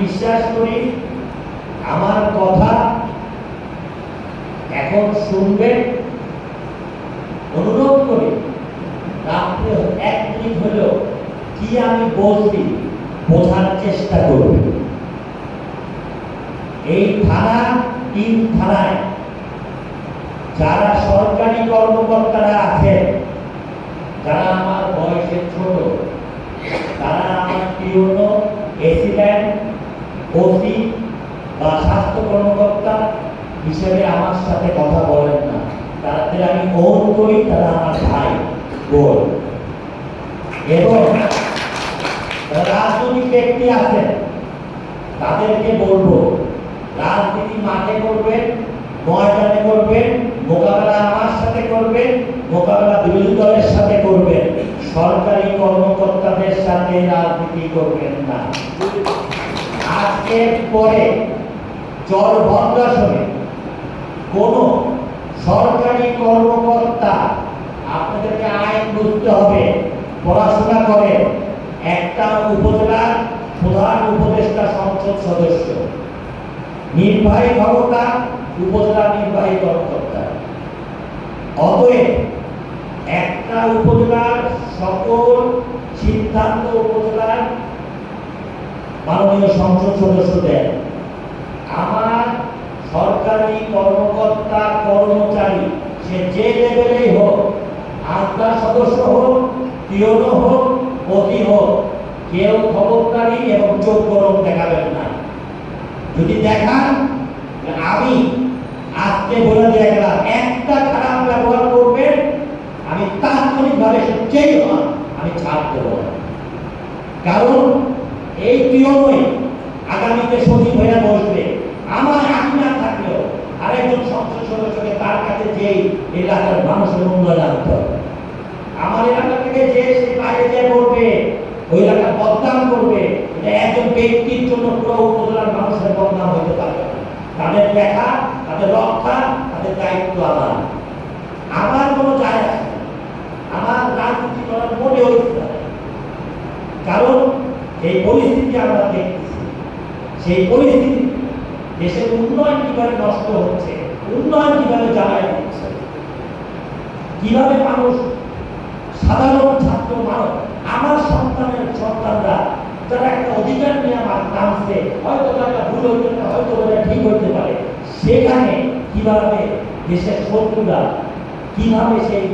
বিশ্বাস করি, আমার কথা এখন শুনবেন, অনুরোধ করি, রাত্রে এক মিনিট হলেও কি আমি বলছি বোঝার চেষ্টা করবেন। এই থানা, তিন থানায় যারা সরকারি কর্মকর্তারা আছেন, যারা আমার বয়সে ছোট, তারা আমার পিওনো এসিডেন্ট ওসি বা স্বাস্থ্য কর্মকর্তা হিসেবে আমার সাথে কথা বলেন না। তাদের আমি ওন করি, তারা আমার ভাই বোন। এবং রাজনৈতিক ব্যক্তি আছেন, তাদেরকে বলব, রাজনীতি মাঠে করবেন, ময়দানে করবেন, মোকাবেলা আমার সাথে করবেন, মোকাবেলা বিরোধী দলের সাথে করবেন। সরকারি কর্মকর্তাদের সাথে রাজনীতি করবেন না। আজকের পরে ভদ্রাসনে কোন সরকারি কর্মকর্তা আপনাদেরকে আইন বুঝতে হবে, পড়াশোনা করে একটা উপজেলার প্রধান উপদেষ্টা সংসদ সদস্য, নির্বাহী ক্ষমতা, উপজেলা নির্বাহী কর্মকর্তা। অতএব একটা উপজেলার সকল সিদ্ধান্ত উপজেলার মাননীয় সংসদ সদস্য দেন আমার সরকারি কর্মকর্তা, কর্মচারী, সে যে লেভেলেই হোক আস্থা সদস্য হোক পিওনো হোক অতি হোক, কেউ খবরদারি এবং চোখ গরম দেখাবেন না। যদি দেখান, আমি আজকে বলে দিয়ে গেলাম, একটা খারাপ ব্যবহার করবেন, আমি তাৎক্ষণিকভাবে সে যেই হন, আমি ছাড় দেবো কারণ এই পিওনই আগামীতে সচিব হয়ে বসবে। আমার আমি না থাকলেও আরেকজন সংসদ সদস্যকে তার কাছে যেই এলাকার মানুষের উন্নয়ন আনতে হবে। আমার এলাকা থেকে যে সে বাইরে যে বলবে, ওই এলাকা বদনাম করবে, এটা একজন ব্যক্তির জন্য পুরো উপজেলার মানুষের বদনাম হতে পারে। তাদের দেখা, তাদের রক্ষা, তাদের দায়িত্ব আমার। আমার কোনো যায় আমার রাজনীতি করার পারে কারণ এই পরিস্থিতি আমরা দেখতেছি। সেই পরিস্থিতি দেশের উন্নয়ন কীভাবে নষ্ট হচ্ছে, উন্নয়ন কীভাবে জ্বালায় হচ্ছে কীভাবে মানুষ সাধারণ ছাত্র মানুষ, আমার সন্তানের সন্তানরা, যারা একটা অধিকার নিয়ে আমার নামছে, হয়তো তারা ভুল হইতে পারে, হয়তো ওরা ঠিক হইতে পারে, সেখানে কীভাবে দেশের শত্রুরা, কীভাবে সেই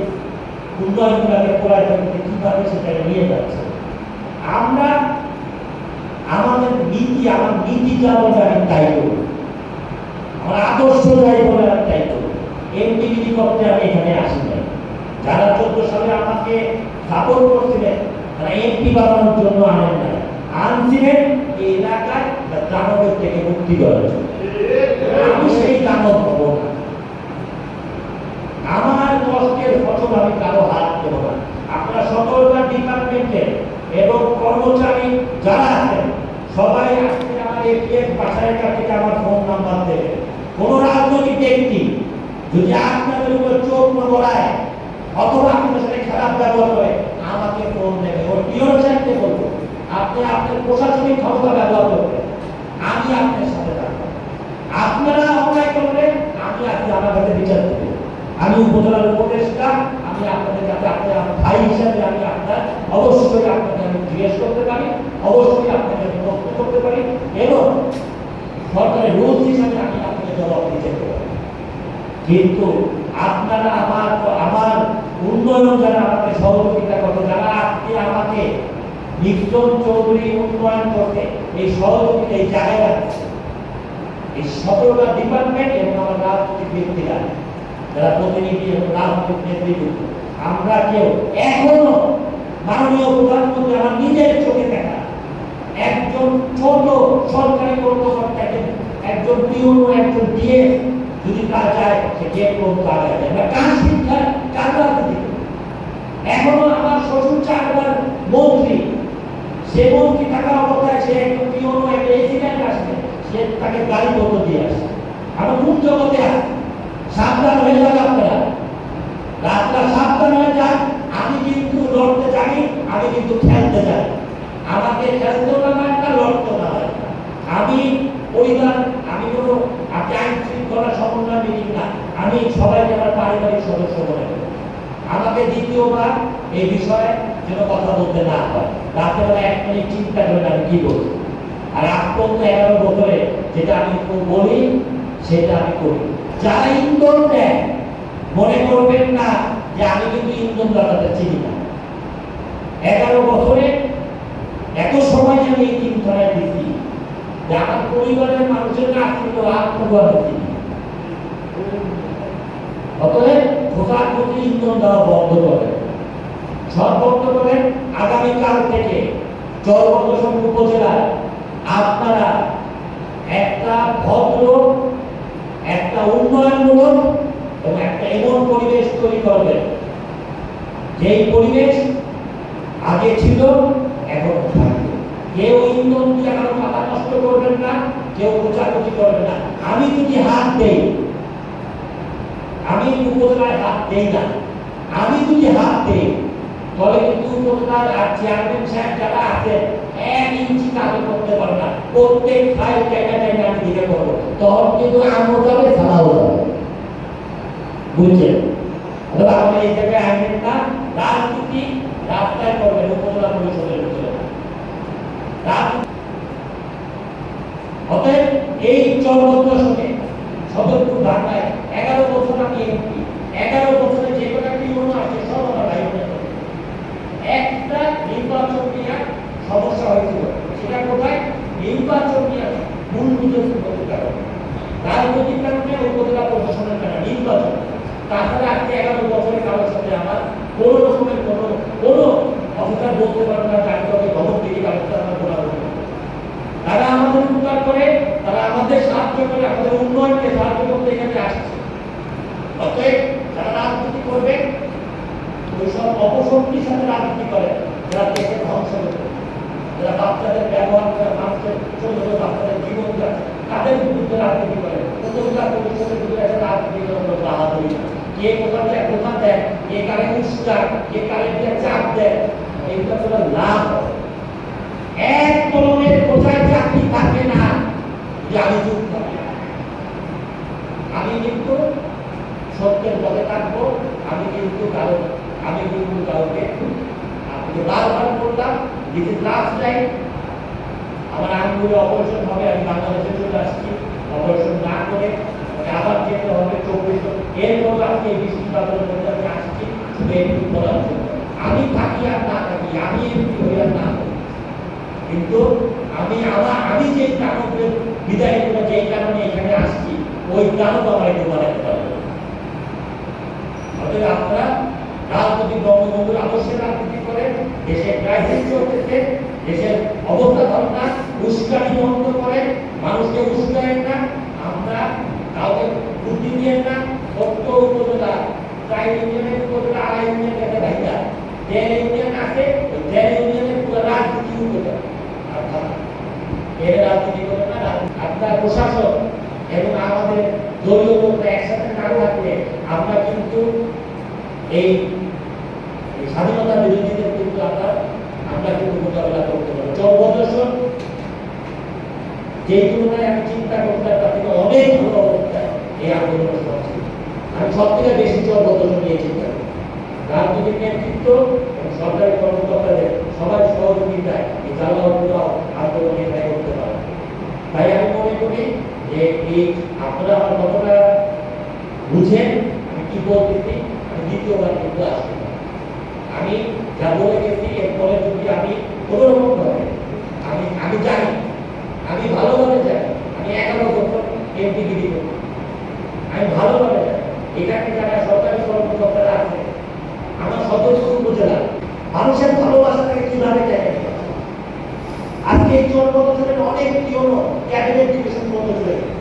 উন্নয়নগুলোকে জন্য কীভাবে সেটাকে নিয়ে যাচ্ছে। আমরা আমাদের নীতি, আমার নীতি যা আমি তাই করি। আমার আদর্শ যাই বলে আমি তাই করি। এমপিগিরি করতে আমি এখানে আসি নাই। যারা চোদ্দ সালে আমাকে সাপোর্ট করছিলেন, তারা এমপি বানানোর জন্য আনেন নাই। আনছিলেন এই এলাকায় দানবের থেকে মুক্তি দেওয়ার জন্য। আমি সেই দানব হব আমার কষ্টের ফসল আমি কারও হাত দেবো না। আপনারা সকলটা ডিপার্টমেন্টের এবং কর্মচারী যারা আছেন সবাই আজকে আমার এপিএফ বাসায় কাছে আমার ফোন নাম্বার দেবে। কোন রাজনৈতিক ব্যক্তি যদি আপনাদের উপর চোখ নড়ায় অথবা আপনাদের সাথে খারাপ ব্যবহার করে, আমাকে ফোন দেবে। ওর পিওর সাহেবকে বলব, আপনি আপনার প্রশাসনিক ক্ষমতা ব্যবহার করবেন। আমি আপনার সাথে থাকব। আপনারা অন্যায় করলে আমি আজকে আমার কাছে বিচার দেবো আমি উপজেলার উপদেষ্টা, আমি আপনাদের কাছে আপনার ভাই হিসাবে আমি আপনার, অবশ্যই আপনাকে আমি জিজ্ঞেস করতে পারি, অবশ্যই আপনাকে করতে পারি, এবং সরকারের হিসাবে আমি আপনাকে জবাব দিতে পারি। কিন্তু আপনারা আমার আমার উন্নয়ন যারা আমাকে সহযোগিতা করতে যারা আজকে আমাকে নির্জন চৌধুরী উন্নয়ন করতে এই সহযোগিতা এই রাখছে। এই সতেরোটা ডিপার্টমেন্ট এবং আমার রাজনৈতিক ব্যক্তিরা, যারা প্রতিনিধি এবং রাজনৈতিক নেতৃত্ব আমরা কেউ এখনও মাননীয় প্রধানমন্ত্রী আমার নিজের চোখে দেখা একজন ছোট সরকারি কর্মকর্তাকে একজন পিওনো, একজন দিয়ে যদি কাজ যায়, সে যে কোনো কাজ আছে আমরা কাজ শিক্ষার কাজ রাজনীতি এখনও আমার শ্বশুর চাকরার মন্ত্রী। সে মন্ত্রী থাকা অবস্থায় সে একজন পিওনো একটা এসিডেন্ট আসবে সে তাকে গাড়ি পত্র দিয়ে আসে। আমরা কোন জগতে আছি? সাবধান হয়ে যান আপনারা। রাতটা সাবধান হয়ে যান। আমি কিন্তু লড়তে জানি, আমি কিন্তু খেলতে জানি। আমাকে খেলতে না একটা লড়তে না হয় না। পরিবারের সদস্য মনে করে আমাকে দ্বিতীয়বার এই বিষয়ে যেন কথা বলতে না হয়। রাত্রেবেলা এক মিনিট চিন্তা করেন আমি কি বলছি আর পর্যন্ত এগারো বছরে যেটা আমি বলি, সেটা আমি করি। যারা ইন্ধন দেয়, মনে করবেন না যে আমি কিন্তু ইন্ধন দাতাদের চিনি না। এগারো বছরে এত সময় আমি এই ধরায় দিচ্ছি যে আমার পরিবারের মানুষের কাছ থেকে আত্মগত দিচ্ছি অতএব খোসার প্রতি ইন্ধন দেওয়া বন্ধ করে। সব বন্ধ করে আগামীকাল থেকে চরমদশম উপজেলায় আপনারা একটা ভদ্র, একটা উন্নয়নমূলক এবং একটা এমন পরিবেশ তৈরি করবেন। যেই পরিবেশ আগে ছিল, এখন কেউ ইন্ধন দিয়ে কারও মাথা নষ্ট করবেন না, কেউ কোচাকুচি করবেন না। আমি যদি হাত দেই আমি উপজেলায় হাত দেই না। আমি যদি হাত দেই, তবে কিন্তু উপজেলার আর চেয়ারম্যান সাহেব যারা আছে, এক ইঞ্চি কাজ করতে পারে না। প্রত্যেক ফাইল জায়গা জায়গা আমি দিকে করব তখন কিন্তু আমও যাবে, সালাও যাবে। বুঝছেন? অথবা আমরা এই জায়গায় আনবেন না, রাজনীতি রাস্তায় করবেন, উপজেলা পরিষদের অতএব এই চরমত দশকে সদরপুর ঢাকায় এগারো বছর আমি এমপি এগারো বছরে যে কটা ইউনো আছে সব আমার ভাই বোনের মধ্যে। একটা নির্বাচন নিয়ে সমস্যা হয়েছিল সেটা কোথায় নির্বাচন নিয়ে মূল বিরোধী কারণে রাজনৈতিক কারণে উপজেলা প্রশাসনের কারণে নির্বাচন তাছাড়া আজকে এগারো কারোর সাথে আমার কোনো রকমের কোনো কোনো অফিসার বলতে পারবে না জানি তবে খবর দিকে কারোর সাথে কোনো তারা আমাদের উপকার করে, তারা আমাদের সাহায্য করে, আমাদের উন্নয়নকে সাহায্য করতে এখানে আসছে। অতএব যারা রাজনীতি করবে ওই সব অপশক্তির সাথে রাজনীতি করে, যারা দেশে ধ্বংস করবে। যারা বাচ্চাদের ব্যবহার করে, মানুষের ছোট ছোট বাচ্চাদের জীবন যাচ্ছে তাদের বিরুদ্ধে রাজনীতি করে। পরিষদের বিরুদ্ধে একটা রাজনীতি করে কোনো বাহাদুরি না কে কোথা দেয় কে কারে উস্কার কে কারে চাপ দেয়, এইগুলো কোনো লাভ এক কলমের কোথায় চাকরি থাকে না, যে আমি চুপ আমি কিন্তু সত্যের পথে থাকব, আমি কিন্তু কারও, আমি কিন্তু কাউকে আপনি বারবার বললাম দিস ইজ লাস্ট টাইম আমার আঙ্গুলে অপারেশন হবে, আমি বাংলাদেশে চলে আসছি। অপারেশন না করে আমাকে আবার যেতে হবে, চব্বিশ এরপর এই বৃষ্টি বাদলের আসছি আমি থাকি না থাকি, আমি আর না কিন্তু আমি আমার, আমি যে কারণে বিদায় করে যেই কারণে এখানে আসছি, ওই কারণ আমার একটু বানাতে পারব আপনারা রাজনৈতিক বঙ্গবন্ধুর আদর্শে রাজনীতি করে দেশের ক্রাইসিস চলতেছে, দেশের অবস্থা ভালো উস্কানি বন্ধ করে মানুষকে উস্কায়েন না, আমরা কাউকে বুদ্ধি দিয়ে না সত্য উপজেলা, প্রায় ইউনিয়নের উপজেলা, আড়াই ইউনিয়ন একটা ভাইটা। দেড় ইউনিয়ন আছে দেড় ইউনিয়নের পুরো রাজনীতি উপজেলা। এবং আমাদের দলীয় একসাথে না থাকলে আমরা কিন্তু এই স্বাধীনতা বিরোধীদের কিন্তু আমরা আমরা কিন্তু মোকাবিলা করতে পারব চৌবদর্শন যে তুলনায় আমি চিন্তা করতাম তার থেকে অনেক ভালো অবস্থায় এই আন্দোলন চলছে আমি সব থেকে বেশি চৌবদর্শন নিয়ে চিন্তা করি রাজনৈতিক নেতৃত্ব এবং সরকারি কর্মকর্তাদের সবার সহযোগিতায় এই জ্বালাগুলো আন্দোলনে ব্যয় করতে পারে। তাই আমি মনে করি যে এই আপনারা আমার কথাটা বুঝেন, আমি কি বলতেছি, আমি দ্বিতীয়বার কিন্তু আসব আমি যা বলে গেছি এরপরে যদি আমি কোনো রকম ভাবে আমি আমি জানি আমি ভালোভাবে জানি আমি এগারো বছর এমপি গিরি করি আমি ভালোভাবে জানি এখানে যারা সরকারি কর্মকর্তারা আছে আমার সদস্য উপজেলা মানুষের ভালোবাসাটাকে কীভাবে জায়গা দিতে হবে? আজকে এই চোদ্দ বছরের অনেক ইউনো ক্যাবিনেট ডিভিশন পর্যন্ত চলে গেছে।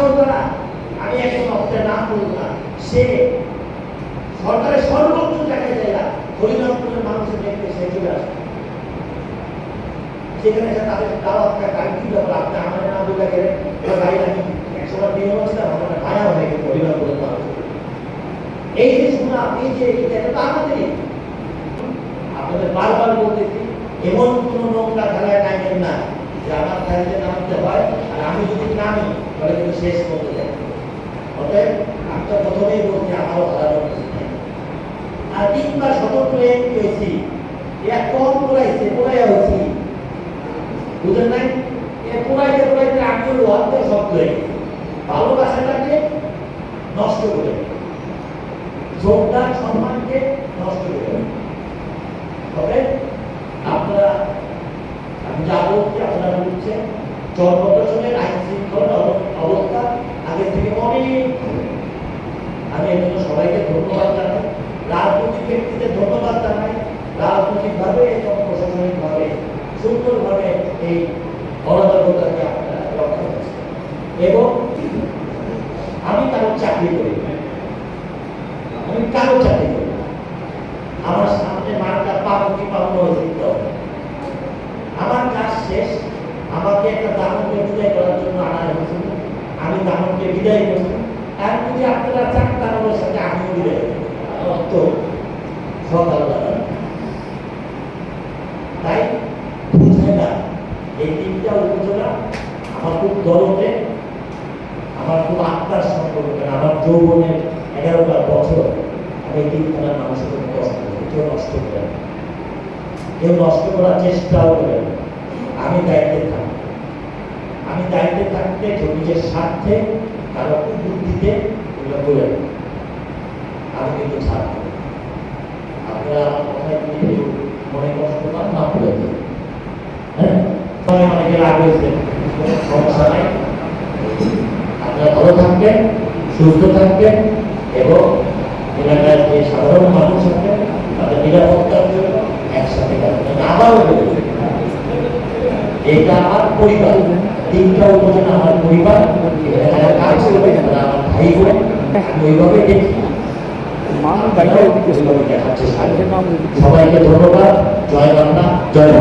আজকেও তারা আমি একজন অফিসের নাম বলব না। সে সরকারের সর্বোচ্চ জায়গায় জায়গা হরিনামপুরের মানুষের দেখতে সে চলে আসে। সেখানে এসে তাদের দাওয়াত খায় গাড়ি ব্যাপার আপনি আমার নাম বলে গেলেন গাড়ি আমি একশো বার দিয়ে আমার ভায়া হয়ে গেছে হরিনামপুরের মানুষ। এই যে শোনা, এই যে এটা তো আমাদেরই আপনাদের বারবার বলতেছি, এমন কোন নোংরা খেলায় নামেন না যে আমার খেলাতে নামতে হয়, আর আমি যদি নামি তাহলে কিন্তু শেষ করতে যাই অতএব আমি প্রথমেই বলছি, আমারও হারানোর আর তিনবার স্বতন্ত্র এমপি হয়েছি এরা কম পড়াইছে, পড়াইয়া হয়েছি। বুঝেন নাই? এ পড়াইতে পড়াইতে আমিও লোহাতে শব্দ হয়ে ভালোবাসাটাকে নষ্ট করে শ্রদ্ধা সম্মানকে নষ্ট করে তবে আপনারা, আমি যা বলছি, আপনারা বুঝছেন। চরমদর্শনের আইন শৃঙ্খলা অব- অবস্থা আগে থেকে অনেক ভালো। আমি এর জন্য সবাইকে ধন্যবাদ জানাই। রাজনৈতিক ব্যক্তিদের ধন্যবাদ জানাই। রাজনৈতিকভাবে এবং প্রশাসনিকভাবে, সুন্দরভাবে এই অরাজকতাকে আপনারা রক্ষা করছেন। এবং আমি কারও চাকরি করি আমি কারও চাকরি করি আমার সামনে মার্কা পাবো কি পাবো না। আমার কাজ শেষ। আমাকে একটা দামনকে বিদায় করার জন্য আনা হয়েছে আমি দামনকে বিদায় করছি। আর যদি আপনারা আমিও আমার তো সকালবেলা তাই বুঝে না, এই তিনটা উপজেলা আমার খুব দরদে আমার খুব আত্মার সম্পর্ক আমার যৌবনের এগারোটা বছর আমি এই তিনখানার মানুষের কোনো কষ্ট কেউ নষ্ট করে কেউ নষ্ট করার চেষ্টাও করে আমি দায়িত্বে থাকি। আমি দায়িত্বে থাকতে কেউ নিজের স্বার্থে, কারও বুদ্ধিতে এগুলো করে। আমি কিন্তু ছাড় আপনারা আমার কথায় মনে কষ্ট পান না করে দেবেন হ্যাঁ অনেকে রাগ হয়েছে সমস্যা নাই আপনারা ভালো থাকবেন সুস্থ থাকবেন এবং এলাকার যে সাধারণ মানুষ আছেন তাদের নিরাপত্তার জন্য একসাথে থাকবেন আবারও এটা আমার পরিবার তিনটা উপজেলা আমার পরিবার আমার ভাই বোন ওইভাবে দেখি মান বাইরে দিকে ওইভাবে দেখার চেষ্টা করি। নাম সবাইকে ধন্যবাদ জয় বাংলা জয়